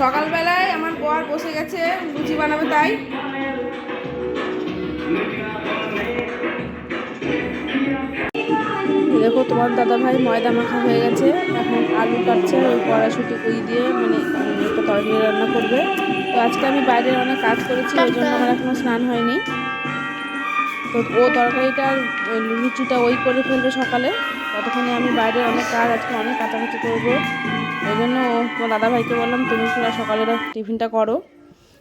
সকালবেলায় আমার বর বসে গেছে, লুচি বানাবে তাই। দেখো, তোমার দাদা ভাই ময়দা মাখা হয়ে গেছে। এখন আলু কাটছে, ওই কড়াশুটি কুই দিয়ে মানে একটা তরকারি রান্না করবে। তো আজকে আমি বাইরে অনেক কাজ করেছি, ওই জন্য আমার এখনও স্নান হয়নি। তো ও তরকারিটা লুচিটা ওই করে ফেলবে সকালে। ততক্ষণে আমি বাইরে অনেক কাজ, আজকে অনেক কাটাকাটি করব। ওই জন্য তোমার দাদা ভাইকে বললাম, তুমি পুরো সকালের টিফিনটা করো।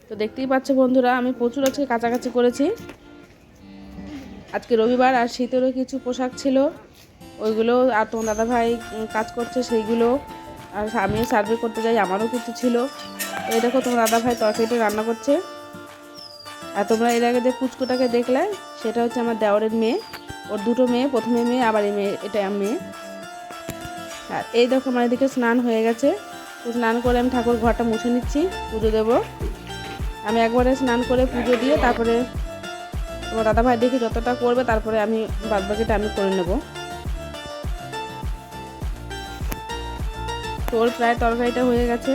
তো দেখতেই পাচ্ছ বন্ধুরা, আমি প্রচুর আজকে কাছাকাছি করেছি। আজকে রবিবার আর শীতেরও কিছু পোশাক ছিল। ওইগুলো আর তোমার দাদা ভাই কাজ করছে সেইগুলো। আর আমিও সার্ভে করতে যাই, আমারও কিছু ছিল। এই দেখো তোমার দাদা ভাই তরকারিটা রান্না করছে। আর তোমরা এর আগে যে কুচকুটাকে দেখলে, সেটা হচ্ছে আমার দেওয়ারের মেয়ে। ওর দুটো মেয়ে, প্রথমে মেয়ে, আবার এই মেয়ে, এটা মেয়ে। আর এই দেখো আমার এদিকে স্নান হয়ে গেছে। তো স্নান করে আমি ঠাকুর ঘরটা মুছে নিচ্ছি, পুজো দেব। আমি একবারে স্নান করে পুজো দিয়ে তারপরে তোমার দাদা ভাই দেখি যতটা করবে তারপরে আমি বাদবাকিটা আমি করে নেব। তোর প্রায় তরকারিটা হয়ে গেছে,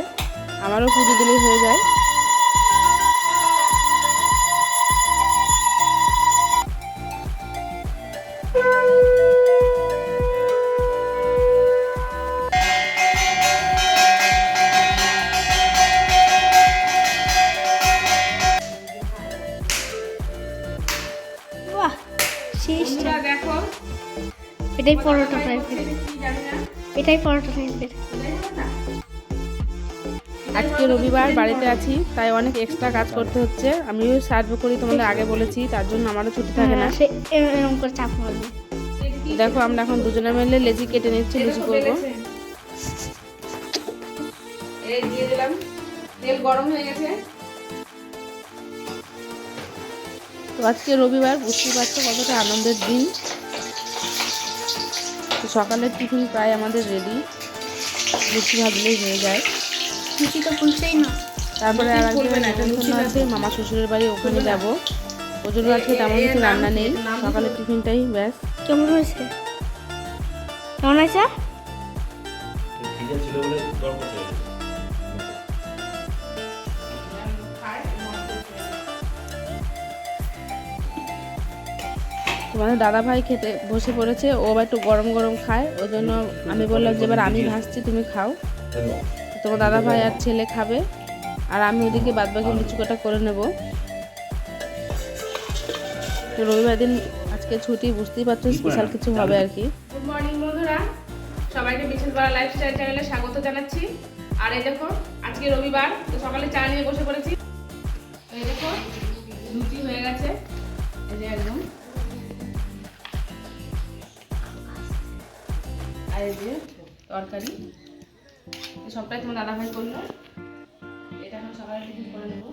আমারও পুজো দিলেই হয়ে যায়। এটাই পরোটা না এটাই পরোটা টাইপের আজকে রবিবার বাড়িতে আছি তাই অনেক এক্সট্রা কাজ করতে হচ্ছে। আমিও সার্ভ করি তোমাদের আগে বলেছি তার জন্য আমারও ছুটি থাকে না। সে এরকম করে চাপ মারবে দেখো আমরা এখন দুজনে মিলে লেজি কেটে নিচ্ছি লুচি করব। এই দিয়ে দিলাম। তেল গরম হয়ে গেছে। তো আজকে রবিবার বুঝতেই পারছ কতটা আনন্দের দিন। তো সকালের টিফিন প্রায় আমাদের রেডি লুচি ভাবলেই হয়ে যায়। লুচি তো ফুলছেই না। তারপরে আর একদিন আছে মামা শ্বশুরের বাড়ি ওখানে যাব। ওই জন্য আজকে তেমন কিছু রান্না নেই। সকালের টিফিনটাই ব্যাস। কেমন হয়েছে? কেমন হয়েছে তোমাদের দাদা ভাই খেতে বসে পড়েছে ও আবার একটু গরম গরম খায় ওই জন্য আমি বললাম যে এবার আমি ভাসছি তুমি খাও। তোমার দাদা ভাই আর ছেলে খাবে আর আমি ওদিকে বাদবাকি লিচু কাটা করে নেব। তো রবিবার দিন আজকে ছুটি বুঝতেই পারছ স্পেশাল কিছু হবে আর কি। গুড মর্নিং বন্ধুরা। সবাইকে বিশেষপাড়া লাইফস্টাইল চ্যানেলে স্বাগত জানাচ্ছি। আর এই দেখো আজকে রবিবার তো সকালে চা নিয়ে বসে পড়েছি। এই দেখো লুচি হয়ে গেছে। আর তরকারি। সবটাই তোমার দাদা ভাই করল। এটা এখন সকালে টিফিন করে নেব।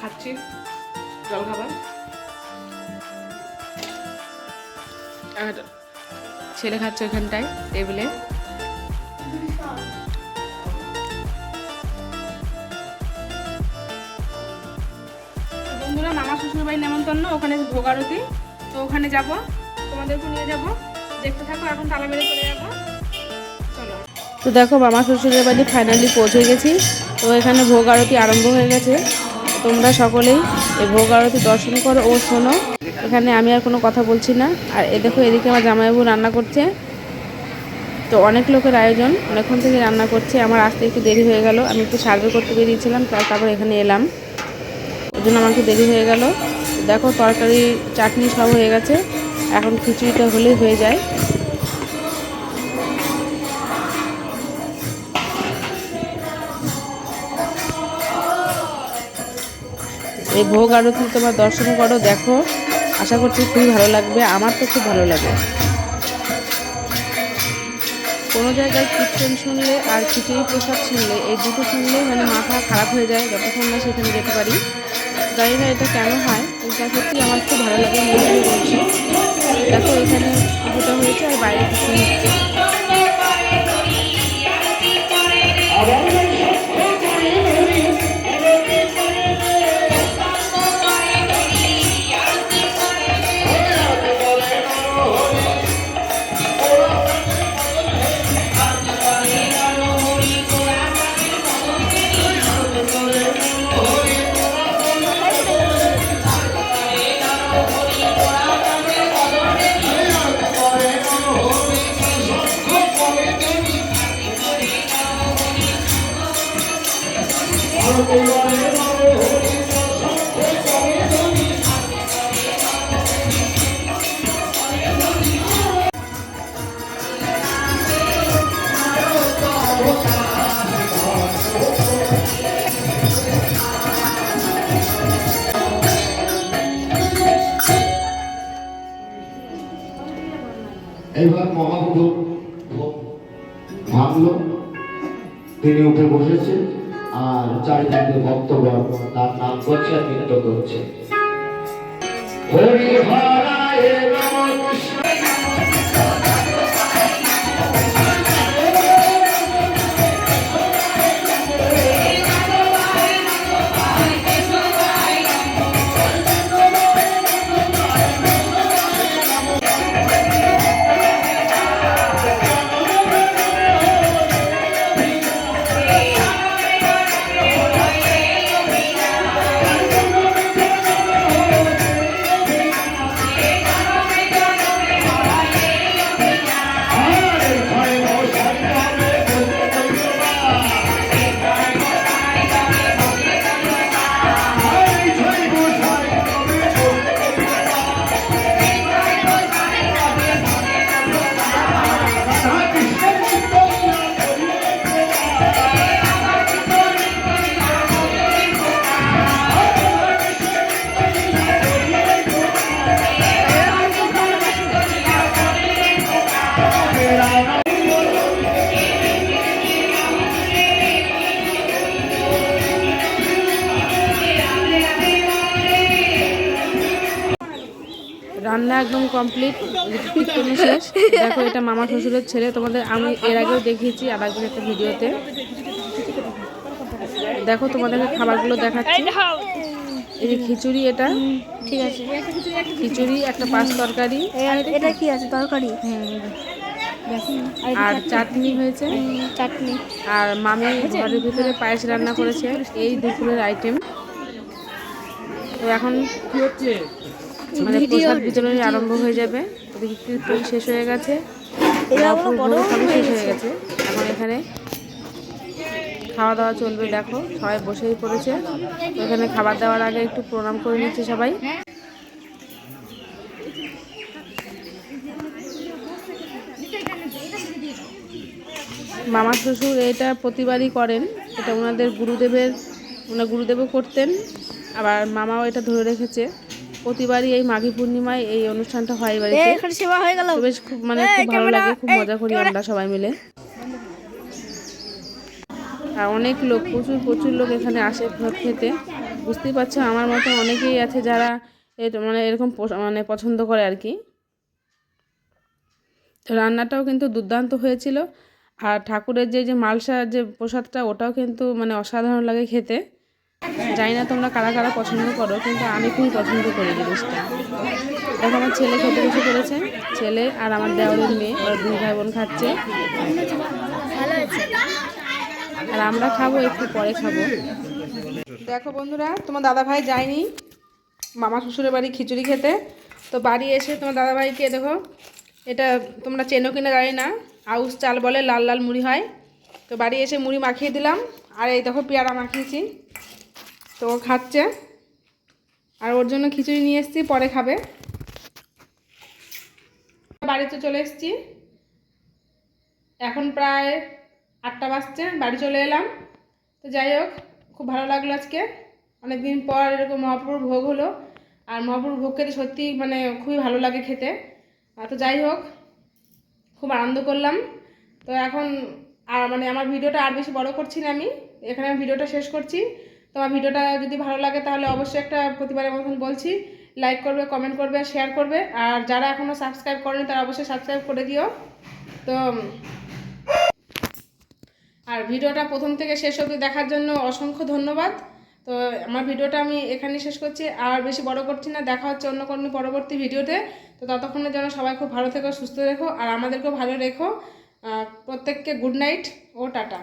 খাচ্ছি। জল খাবার ছেলে খাচ্ছে ওখানটায় টেবিলে। বন্ধুরা, মামা শ্বশুর বাড়ি নেমন্তন্ন, ওখানে ভোগারতি। তো ওখানে যাব, তোমাদেরকে নিয়ে যাব। দেখতে থাকো, এখন তালা মেরে চলে যাব। চলো। তো দেখো, মামা শ্বশুরের বাড়ি ফাইনালি পৌঁছে গেছি। তো এখানে ভোগ আরতি আরম্ভ হয়ে গেছে। তোমরা সকলেই এই ভোগ আরতি দর্শন করো, ও শোনো। এখানে আমি আর কোনো কথা বলছি না। আর এ দেখো, এদিকে আমার জামাইবাবু রান্না করছে। তো অনেক লোকের আয়োজন। অনেকক্ষণ থেকে রান্না করছে। আমার আসতে একটু দেরি হয়ে গেল। আমি একটু সার্ভে করতে বেরিয়েছিলাম তার- তারপর এখানে এলাম। ওই জন্য আমাকে দেরি হয়ে গেল। দেখো, তরকারি, চাটনি সব হয়ে গেছে। এখন খিচুড়িটা হলেই হয়ে যায়। এই ভোগ আরতি তোমার দর্শন করো, দেখো। আশা করছি খুবই ভালো লাগবে। আমার তো খুব ভালো লাগে। কোনো জায়গায় কীর্তন শুনলে আর খিচুড়ি প্রসাদ শুনলে, এই দুটো শুনলে মানে মাথা খারাপ হয়ে যায়, যতক্ষণ না সেখানে যেতে পারি। জানি না এটা কেন হয় কিন্তু সত্যি আমার খুব ভালো লাগে, মনে বলছি দেখো, এখানে পুজোটা হয়েছে আর বাইরে কিছু এইবার মহাপুরুষ ভাবল, তিনি উঠে বসেছে আর চারিদিকে ভক্তগণ তার নাম করছে আর নৃত্য করছে। হরি হরায় নম কৃষ্ণ। রান্না একদম কমপ্লিট শেষ। দেখো এটা মামা শ্বশুরের ছেলে তোমাদের আমি এর আগেও দেখিয়েছি আর একদিন একটা ভিডিওতে। দেখো তোমাদেরকে খাবারগুলো দেখাচ্ছি। এই যে খিচুড়ি এটা। ঠিক আছে। খিচুড়ি একটা পাঁচ তরকারি। এটা কি আছে? তরকারি? আর চাটনি। হয়েছে। চাটনি। আর মামি ঘরের ভিতরে পায়েস রান্না করেছে। এই দুপুরের আইটেম তো এখন কি হচ্ছে? মানে প্রসাদ বিতরণী আরম্ভ হয়ে যাবে। ওদিকে কীর্তন শেষ হয়ে গেছে। সবই শেষ হয়ে গেছে। এখন এখানে খাওয়া দাওয়া চলবে দেখো সবাই বসেই পড়েছে। এখানে খাবার দেওয়ার আগে একটু প্রণাম করে নিচ্ছে সবাই। মামা শ্বশুর এটা প্রতিবারই করেন। এটা ওনাদের গুরুদেবের ওনার গুরুদেবও করতেন। আবার মামাও এটা ধরে রেখেছে। প্রতিবারই এই মাঘী পূর্ণিমায় এই অনুষ্ঠানটা হয় বাড়িতে। সেবা হয়ে গেল। বেশ খুব মানে খুব ভালো লাগে খুব মজা করি আমরা সবাই মিলে। আর অনেক লোক প্রচুর প্রচুর লোক এখানে আসে ভোট খেতে। বুঝতেই পারছ আমার মতো অনেকেই আছে যারা মানে এরকম মানে পছন্দ করে আর কি। তো রান্নাটাও কিন্তু দুর্দান্ত হয়েছিল। আর ঠাকুরের যে যে মালসার যে প্রসাদটা ওটাও কিন্তু মানে অসাধারণ লাগে খেতে। জানি না তোমরা কারা কারা পছন্দ করো, কিন্তু আমি খুবই পছন্দ করি জিনিসটা। দেখো, আমার ছেলে খেতে বসে পড়েছে। ছেলে আর আমার দেওয়ারের মেয়ে, ওরা দুই ভাই বোন খাচ্ছে। আর আমরা খাব, একটু পরে খাব। দেখো বন্ধুরা, তোমার দাদা ভাই যায়নি। মামা শ্বশুরের বাড়ি খিচুড়ি খেতে। তো বাড়ি এসে তোমার দাদা ভাইকে দেখো, এটা তোমরা চেনো কিনা জানি না। আউস চাল বলে লাল লাল মুড়ি হয়। তো বাড়ি এসে মুড়ি মাখিয়ে দিলাম। আর এই দেখো পেয়ারা মাখিয়েছি। তো ও খাচ্ছে। আর ওর জন্য খিচুড়ি নিয়ে এসেছি, পরে খাবে। বাড়িতে চলে এসেছি। এখন প্রায় আটটা বাজছে, বাড়ি চলে এলাম। তো যাই হোক, খুব ভালো লাগল আজকে। অনেক দিন পর এরকম মহাপুর ভোগ হলো। আর মহাপুর ভোগ খেতে সত্যি মানে খুবই ভালো লাগে খেতে। আর তো যাই হোক, খুব আনন্দ করলাম। তো এখন আর মানে আমার ভিডিওটা আর বেশি বড় করছি না আমি। এখানে ভিডিওটা শেষ করছি। তো আমার ভিডিওটা যদি ভালো লাগে তাহলে অবশ্যই একটা প্রতিবারের মতন বলছি। লাইক করবে কমেন্ট করবে শেয়ার করবে। আর যারা এখনও সাবস্ক্রাইব করেনি তারা অবশ্যই সাবস্ক্রাইব করে দিও। তো, আর ভিডিওটা প্রথম থেকে শেষ অবধি দেখার জন্য অসংখ্য ধন্যবাদ। তো আমার ভিডিওটা আমি এখানেই শেষ করছি। আর বেশি বড় করছি না, দেখা হচ্ছে অন্য কোনো পরবর্তী ভিডিওতে। তো ততক্ষণের জন্য সবাই খুব ভালো থেকো, সুস্থ রেখো আর আমাদেরকেও ভালো রেখো। প্রত্যেককে গুড নাইট ও টাটা।